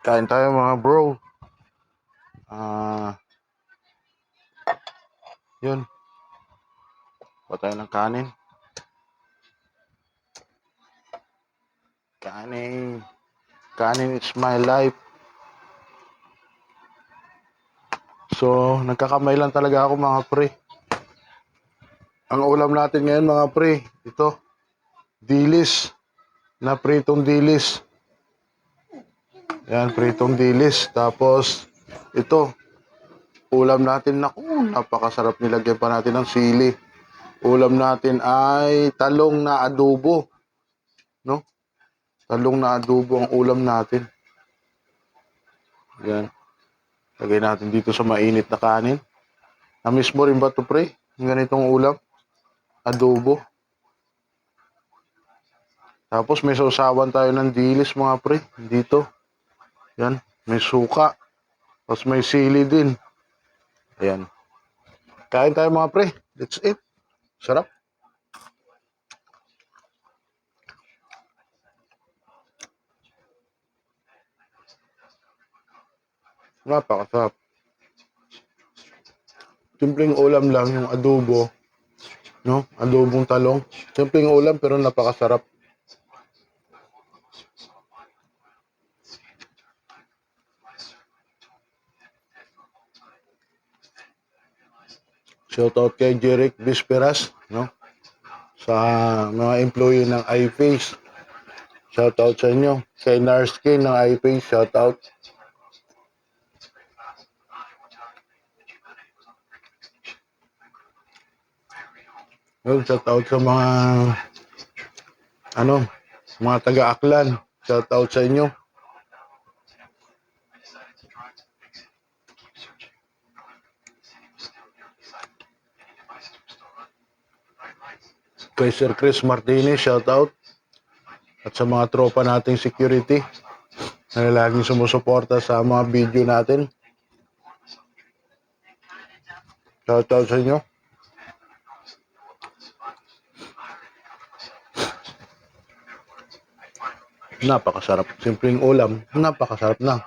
Kain tayo mga bro. Ah, yun. Pa tayo ng kanin. Kanin. Kanin is my life. So, nagkakamay lang talaga ako mga pre. Ang ulam natin ngayon mga pre, ito, dilis. Na pritong dilis. Yan, pritong dilis. Tapos, ito, ulam natin, naku, napakasarap nilagyan pa natin ng sili. Ulam natin ay talong na adobo. No? Talong na adobo ang ulam natin. Yan. Lagay natin dito sa mainit na kanin. Namiss mo rin ba ito, pre? Ganitong ulam? Adobo. Tapos may sausawan tayo ng dilis, mga pre. Dito. Yan. May suka. Tapos may sili din. Ayan. Kain tayo mga pre. That's it. Sarap. Napakasarap. Simpleng ulam lang yung adobo. No? Adobong talong. Simpleng ulam pero napakasarap. Shoutout kay Jeric Bisperas, no? Sa mga employee ng iFace. Shoutout sa inyo. Kay Narskin ng iFace, shoutout. Yun, shoutout sa mga ano, mga taga-aklan. Shoutout sa inyo. Kay Sir Chris Martinez, shoutout. At sa mga tropa nating security na laging sumusuporta sa mga video natin. Shoutout sa inyo. Napakasarap. Simpleng ulam, napakasarap na.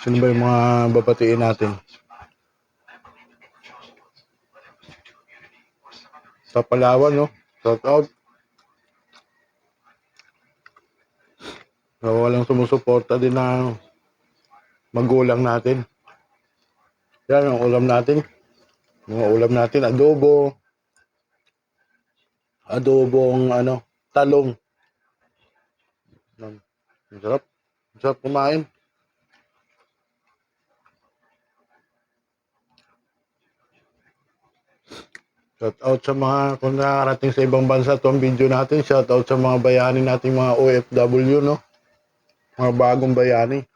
Sino ba yung mga babatiin natin? Sa Palawan, no? Shout out. So, walang sumusuporta din na magulang natin. Yan ang ulam natin. Mga ulam natin, adobo. Adobong, ano, talong. Ang sarap kumain. Shout out sa mga kung nakarating sa ibang bansa itong video natin. Shout out sa mga bayani nating mga OFW, no? Mga bagong bayani.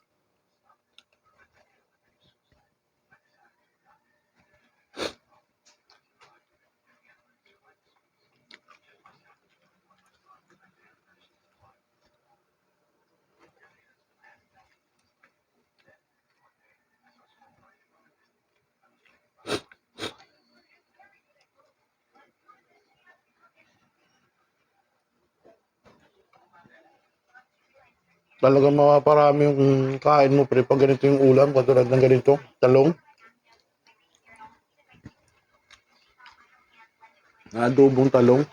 Talagang mapaparami yung kain mo, pre, pag ganito yung ulam, katulad ng ganito, talong. Na adobong talong.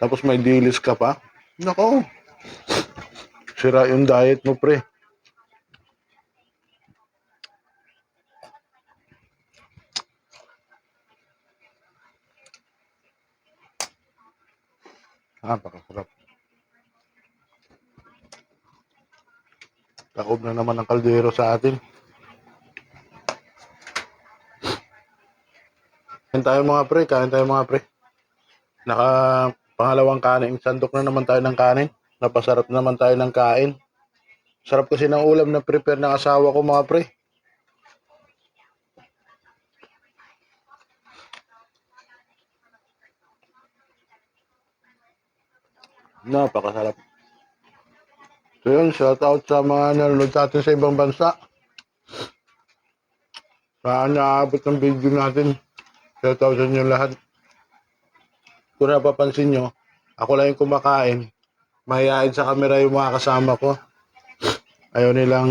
Tapos may dilis ka pa. Nako. Sira yung diet mo, pre. Napakasarap. Taob na naman ang kaldero sa atin. Kain tayo mga pre, kain tayo mga pre. Naka pangalawang kanin, sandok na naman tayo ng kanin. Napasarap naman tayo ng kain. Sarap kasi ng ulam na prepare ng asawa ko mga pre. Napakasarap. So yun, shout out sa mga nanonood sa atin sa ibang bansa. Saan naabot ng video natin. Shout out sa inyo lahat. kung napapansin nyo, ako lang yung kumakain. Mahihain sa camera yung mga kasama ko. Ayaw nilang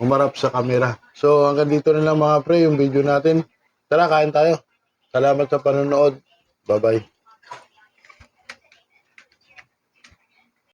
humarap sa camera. So hanggang dito na lang mga pre yung video natin. Tara, kain tayo. Salamat sa panonood. Bye-bye.